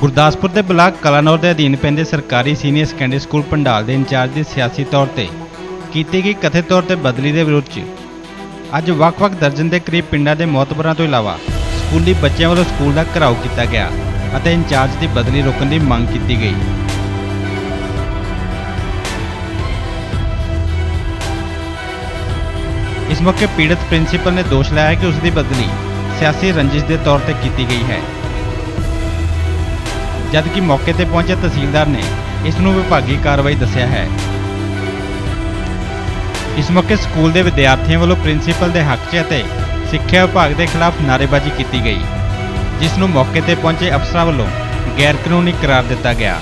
ਗੁਰਦਾਸਪੁਰ ਦੇ ਬਲਾਕ ਕਲਾਨੌਰ ਦੇ ਅਧੀਨ ਪੈਂਦੇ ਸਰਕਾਰੀ ਸੀਨੀਅਰ ਸੈਕੰਡਰੀ ਸਕੂਲ ਪੰਡਾਲ ਦੇ ਇੰਚਾਰਜ ਦੀ ਸਿਆਸੀ ਤੌਰ ਤੇ ਕੀਤੀ ਗਈ ਕਥਿਤ ਤੌਰ ਤੇ ਬਦਲੀ ਦੇ ਵਿਰੋਧ 'ਚ। ਅੱਜ ਵੱਖ-ਵੱਖ ਦਰਜਨ ਦੇ ਕਰੀਬ ਪਿੰਡਾਂ ਦੇ ਮੌਤਬਰਾਂ ਤੋਂ ਇਲਾਵਾ ਸਕੂਲੀ ਬੱਚਿਆਂ ਵੱਲੋਂ ਸਕੂਲ ਦਾ ਘਿਰਾਓ ਕੀਤਾ ਗਿਆ ਅਤੇ ਇੰਚਾਰਜ ਦੀ ਬਦਲੀ ਰੋਕਣ ਦੀ ਮੰਗ ਕੀਤੀ ਗਈ। ਇਸ ਮੌਕੇ ਪੀੜਤ ਪ੍ਰਿੰਸੀਪਲ ਨੇ ਦੋਸ਼ ਲਾਇਆ ਕਿ ਉਸ ਦੀ ਬਦਲੀ ਸਿਆਸੀ ਰੰਜਿਸ਼ ਦੇ ਤੌਰ ਤੇ ਕੀਤੀ ਗਈ ਹੈ। ਜਦਕਿ ਮੌਕੇ ਤੇ ਪਹੁੰਚੇ ਤਹਿਸੀਲਦਾਰ ਨੇ ਇਸ ਨੂੰ ਵਿਭਾਗੀ ਕਾਰਵਾਈ ਦੱਸਿਆ ਹੈ। ਇਸ ਮੌਕੇ ਸਕੂਲ ਦੇ ਵਿਦਿਆਰਥੀਆਂ ਵੱਲੋਂ ਪ੍ਰਿੰਸੀਪਲ ਦੇ ਹੱਕ 'ਚ ਅਤੇ ਸਿੱਖਿਆ ਵਿਭਾਗ ਦੇ ਖਿਲਾਫ ਨਾਅਰੇਬਾਜ਼ੀ ਕੀਤੀ ਗਈ, ਜਿਸ ਨੂੰ ਮੌਕੇ ਤੇ ਪਹੁੰਚੇ ਅਫਸਰਾਂ ਵੱਲੋਂ ਗੈਰ ਕਾਨੂੰਨੀ ਕਰਾਰ ਦਿੱਤਾ ਗਿਆ।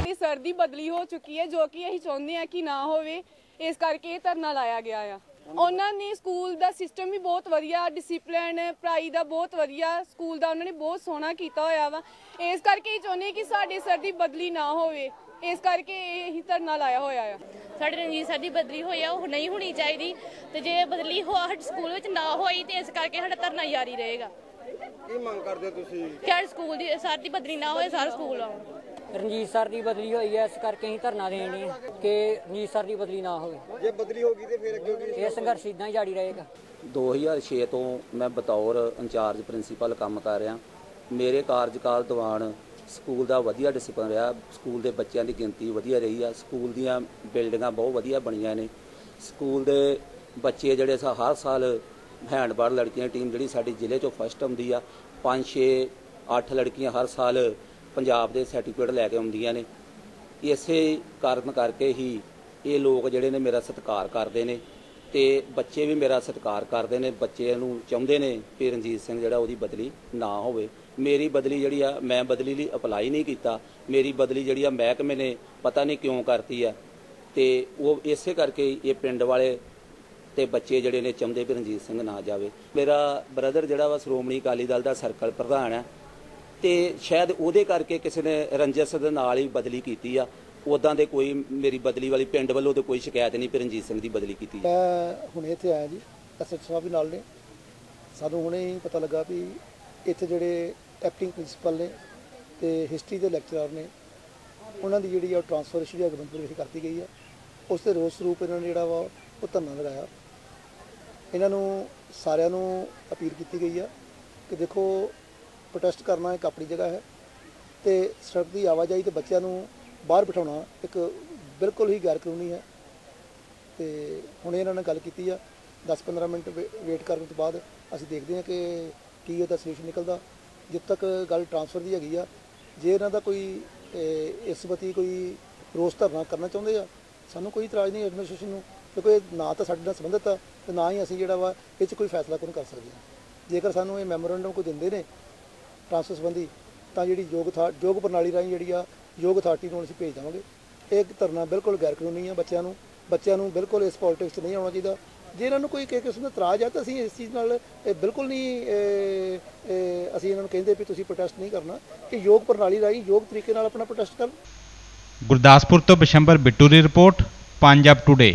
ਸਾਡੀ ਸਰ ਦੀ ਬਦਲੀ ਹੋ ਚੁੱਕੀ ਹੈ ਜੋ ਕਿ ਅਸੀਂ ਚਾਹੁੰਦੇ ਹਾਂ ਕਿ ਨਾ ਹੋਵੇ ਇਸ ਕਰਕੇ ਇਹ ਧਰਨਾ ਲਾਇਆ ਗਿਆ ਆ। ਉਹਨਾਂ ਨੇ ਸਕੂਲ ਦਾ ਸਿਸਟਮ ਵੀ ਬਹੁਤ ਵਧੀਆ ਡਿਸਪਲਿਨ ਪੜ੍ਹਾਈ ਦਾ ਬਹੁਤ ਵਧੀਆ ਸਕੂਲ ਦਾ ਉਹਨਾਂ ਨੇ ਬਹੁਤ ਸੋਹਣਾ ਕੀਤਾ ਹੋਇਆ ਵਾ। ਇਸ ਕਰਕੇ ਹੀ ਚਾਹੁੰਦੇ ਕਿ ਸਾਡੇ ਸਰ ਦੀ ਬਦਲੀ ਨਾ ਹੋਵੇ ਇਸ ਕਰਕੇ ਇਹ ਹੀ ਧਰਨਾ ਲਾਇਆ ਹੋਇਆ ਆ। ਸਾਡੇ ਰਣਜੀਤ ਸਰ ਦੀ ਬਦਲੀ ਹੋਈ ਆ ਉਹ ਨਹੀਂ ਹੋਣੀ ਚਾਹੀਦੀ ਤੇ ਜੇ ਬਦਲੀ ਹੋ ਸਾਡੇ ਸਕੂਲ ਵਿੱਚ ਨਾ ਹੋਈ ਤੇ ਇਸ ਕਰਕੇ ਸਾਡਾ ਧਰਨਾ ਜਾਰੀ ਰਹੇਗਾ। ਕੀ ਮੰਗ ਕਰਦੇ ਹੋ ਤੁਸੀਂ? ਕਿ ਸਾਡੇ ਸਕੂਲ ਦੀ ਸਰ ਦੀ ਬਦਲੀ ਨਾ ਹੋਏ ਸਾਰਾ ਸਕੂਲ ਆਉਣ। ਰਣਜੀਤ ਸਰ ਦੀ ਬਦਲੀ ਹੋਈ ਹੈ ਇਸ ਕਰਕੇ ਅਸੀਂ ਧਰਨਾ ਦੇਣ ਲਈ ਕਿ ਰਣਜੀਤ ਸਰ ਦੀ ਬਦਲੀ ਨਾ ਹੋਵੇ। ਜੇ ਬਦਲੀ ਹੋ ਗਈ ਤੇ ਫਿਰ ਅੱਗੇ ਕੀ ਇਹ ਸੰਘਰਸ਼ ਇਦਾਂ ਹੀ ਜਾਰੀ ਰਹੇਗਾ। 2006 ਤੋਂ ਮੈਂ ਬਤੌਰ ਇੰਚਾਰਜ ਪ੍ਰਿੰਸੀਪਲ ਕੰਮ ਕਰ ਰਿਹਾ। ਮੇਰੇ ਕਾਰਜਕਾਲ ਦੌਰਾਨ ਸਕੂਲ ਦਾ ਵਧੀਆ ਡਿਸਪਲਿਨ ਰਿਹਾ। ਸਕੂਲ ਦੇ ਬੱਚਿਆਂ ਦੀ ਗਿਣਤੀ ਵਧੀਆ ਰਹੀ ਆ। ਸਕੂਲ ਦੀਆਂ ਬਿਲਡਿੰਗਾਂ ਬਹੁਤ ਵਧੀਆ ਬਣੀਆਂ ਨੇ। ਸਕੂਲ ਦੇ ਬੱਚੇ ਜਿਹੜੇ ਸਾ ਹਰ ਸਾਲ ਹੈਂਡਬਾਲ ਲੜਕੀਆਂ ਦੀ ਟੀਮ ਜਿਹੜੀ ਸਾਡੀ ਜ਼ਿਲ੍ਹੇ ਚੋਂ ਫਸਟ ਆਉਂਦੀ ਆ। 5 6 8 ਲੜਕੀਆਂ ਹਰ ਸਾਲ ਪੰਜਾਬ ਦੇ ਸਰਟੀਫਿਕੇਟ ਲੈ ਕੇ ਆਉਂਦੀਆਂ ਨੇ। ਇਸੇ ਕਾਰਨ ਕਰਕੇ ਹੀ ਇਹ ਲੋਕ ਜਿਹੜੇ ਨੇ ਮੇਰਾ ਸਤਿਕਾਰ ਕਰਦੇ ਨੇ ਤੇ ਬੱਚੇ ਵੀ ਮੇਰਾ ਸਤਿਕਾਰ ਕਰਦੇ ਨੇ, ਬੱਚੇ ਨੂੰ ਚਾਹੁੰਦੇ ਨੇ ਕਿ ਰਣਜੀਤ ਸਿੰਘ ਜਿਹੜਾ ਉਹਦੀ ਬਦਲੀ ਨਾ ਹੋਵੇ। ਮੇਰੀ ਬਦਲੀ ਜਿਹੜੀ ਆ, ਮੈਂ ਬਦਲੀ ਲਈ ਅਪਲਾਈ ਨਹੀਂ ਕੀਤਾ। ਮੇਰੀ ਬਦਲੀ ਜਿਹੜੀ ਆ, ਮਹਿਕਮੇ ਨੇ ਪਤਾ ਨਹੀਂ ਕਿਉਂ ਕਰਤੀ ਆ। ਤੇ ਉਹ ਇਸੇ ਕਰਕੇ ਇਹ ਪਿੰਡ ਵਾਲੇ ਤੇ ਬੱਚੇ ਜਿਹੜੇ ਨੇ ਚਾਹੁੰਦੇ ਵੀ ਰਣਜੀਤ ਸਿੰਘ ਨਾ ਜਾਵੇ। ਮੇਰਾ ਬ੍ਰਦਰ ਜਿਹੜਾ ਵਾ ਸ਼੍ਰੋਮਣੀ ਅਕਾਲੀ ਦਲ ਦਾ ਸਰਕਲ ਪ੍ਰਧਾਨ ਹੈ ਤੇ ਸ਼ਾਇਦ ਉਹਦੇ ਕਰਕੇ ਕਿਸੇ ਨੇ ਰੰਜਸ ਦੇ ਨਾਲ ਹੀ ਬਦਲੀ ਕੀਤੀ ਆ। ਉਦਾਂ ਦੇ ਕੋਈ ਮੇਰੀ ਬਦਲੀ ਵਾਲੀ ਪਿੰਡ ਵੱਲੋਂ ਤੇ ਕੋਈ ਸ਼ਿਕਾਇਤ ਨਹੀਂ ਪਰ ਰਣਜੀਤ ਸਿੰਘ ਦੀ ਬਦਲੀ ਕੀਤੀ ਮੈਂ ਹੁਣੇ ਇੱਥੇ ਆਇਆ ਜੀ ਐਸਐਚ ਸਾਹਿਬ ਵੀ ਨਾਲ ਨੇ। ਸਾਨੂੰ ਹੁਣੇ ਹੀ ਪਤਾ ਲੱਗਾ ਵੀ ਇੱਥੇ ਜਿਹੜੇ ਐਕਟਿੰਗ ਪ੍ਰਿੰਸੀਪਲ ਨੇ ਤੇ ਹਿਸਟਰੀ ਦੇ ਲੈਕਚਰਰ ਨੇ, ਉਹਨਾਂ ਦੀ ਜਿਹੜੀ ਆ ਟ੍ਰਾਂਸਫਰ ਸ਼੍ਰੀ ਹਰਗੋਬਿੰਦਪੁਰ ਵਿਖੇ ਕਰਤੀ ਗਈ ਆ। ਉਸ 'ਤੇ ਰੋਸ ਰੂਪ ਇਹਨਾਂ ਨੇ ਜਿਹੜਾ ਵਾ ਉਹ ਧਰਨਾ ਲਗਾਇਆ। ਇਹਨਾਂ ਨੂੰ ਸਾਰਿਆਂ ਨੂੰ ਅਪੀਲ ਕੀਤੀ ਗਈ ਆ ਕਿ ਦੇਖੋ ਪ੍ਰੋਟੈਸਟ ਕਰਨਾ ਇੱਕ ਆਪਣੀ ਜਗ੍ਹਾ ਹੈ ਤੇ ਸੜਕ ਦੀ ਆਵਾਜਾਈ ਤੇ ਬੱਚਿਆਂ ਨੂੰ ਬਾਹਰ ਬਿਠਾਉਣਾ ਇੱਕ ਬਿਲਕੁਲ ਹੀ ਗੈਰ ਕਾਨੂੰਨੀ ਹੈ। ਤੇ ਹੁਣ ਇਹਨਾਂ ਨਾਲ ਗੱਲ ਕੀਤੀ ਆ 10-15 ਮਿੰਟ ਵੇਟ ਕਰਨ ਤੋਂ ਬਾਅਦ ਅਸੀਂ ਦੇਖਦੇ ਹਾਂ ਕਿ ਕੀ ਉਹਦਾ ਸੋਲੂਸ਼ਨ ਨਿਕਲਦਾ। ਜਿੱਦ ਤੱਕ ਗੱਲ ਟਰਾਂਸਫਰ ਦੀ ਹੈਗੀ ਆ, ਜੇ ਇਹਨਾਂ ਦਾ ਕੋਈ ਇਸ ਪ੍ਰਤੀ ਕੋਈ ਰੋਸ ਧਰਨਾ ਕਰਨਾ ਚਾਹੁੰਦੇ ਆ, ਸਾਨੂੰ ਕੋਈ ਇਤਰਾਜ਼ ਨਹੀਂ ਐਡਮਿਨਿਸਟ੍ਰੇਸ਼ਨ ਨੂੰ, ਕਿਉਂਕਿ ਨਾ ਤਾਂ ਸਾਡੇ ਨਾਲ ਸੰਬੰਧਿਤ ਆ ਤੇ ਨਾ ਹੀ ਅਸੀਂ ਜਿਹੜਾ ਵਾ, ਇਹ 'ਚ ਕੋਈ ਫੈਸਲਾ ਕੋਈ ਕਰ ਸਕਦੇ ਹਾਂ। ਜੇਕਰ ਸਾਨੂੰ ਇਹ ਮੈਮੋਰੈਂਡਮ ਕੋਈ ਦਿੰਦੇ ਨੇ ਟ੍ਰਾਂਸਫਰ ਸੰਬੰਧੀ ਤਾਂ ਜਿਹੜੀ ਯੋਗ ਥਾ, ਯੋਗ ਪ੍ਰਣਾਲੀ ਰਾਹੀਂ ਜਿਹੜੀ ਆ ਯੋਗ ਅਥਾਰਟੀ ਨੂੰ ਅਸੀਂ ਭੇਜ ਦੇਵਾਂਗੇ। ਇਹ ਧਰਨਾ ਬਿਲਕੁਲ ਗੈਰ ਕਾਨੂੰਨੀ ਆ ਬੱਚਿਆਂ ਨੂੰ ਬੱਚਿਆਂ ਨੂੰ ਬਿਲਕੁਲ ਇਸ ਪੋਲਿਟਿਕਸ 'ਚ ਨਹੀਂ ਆਉਣਾ ਚਾਹੀਦਾ। ਜੇ ਇਹਨਾਂ ਨੂੰ ਕੋਈ ਕਿਸੇ ਕਿਸਮ ਦਾ ਇਤਰਾਜ਼ ਆ ਤਾਂ ਅਸੀਂ ਇਸ ਚੀਜ਼ ਨਾਲ ਬਿਲਕੁਲ ਨਹੀਂ ਅਸੀਂ ਇਹਨਾਂ ਨੂੰ ਕਹਿੰਦੇ ਵੀ ਤੁਸੀਂ ਪ੍ਰੋਟੈਸਟ ਨਹੀਂ ਕਰਨਾ ਕਿ ਯੋਗ ਪ੍ਰਣਾਲੀ ਰਾਹੀਂ ਯੋਗ ਤਰੀਕੇ ਨਾਲ ਆਪਣਾ ਪ੍ਰੋਟੈਸਟ ਕਰਨ। ਗੁਰਦਾਸਪੁਰ ਤੋਂ ਬਿਸ਼ੰਬਰ ਬਿੱਟੂ ਦੀ ਰਿਪੋਰਟ, ਪੰਜਾਬ ਟੁਡੇ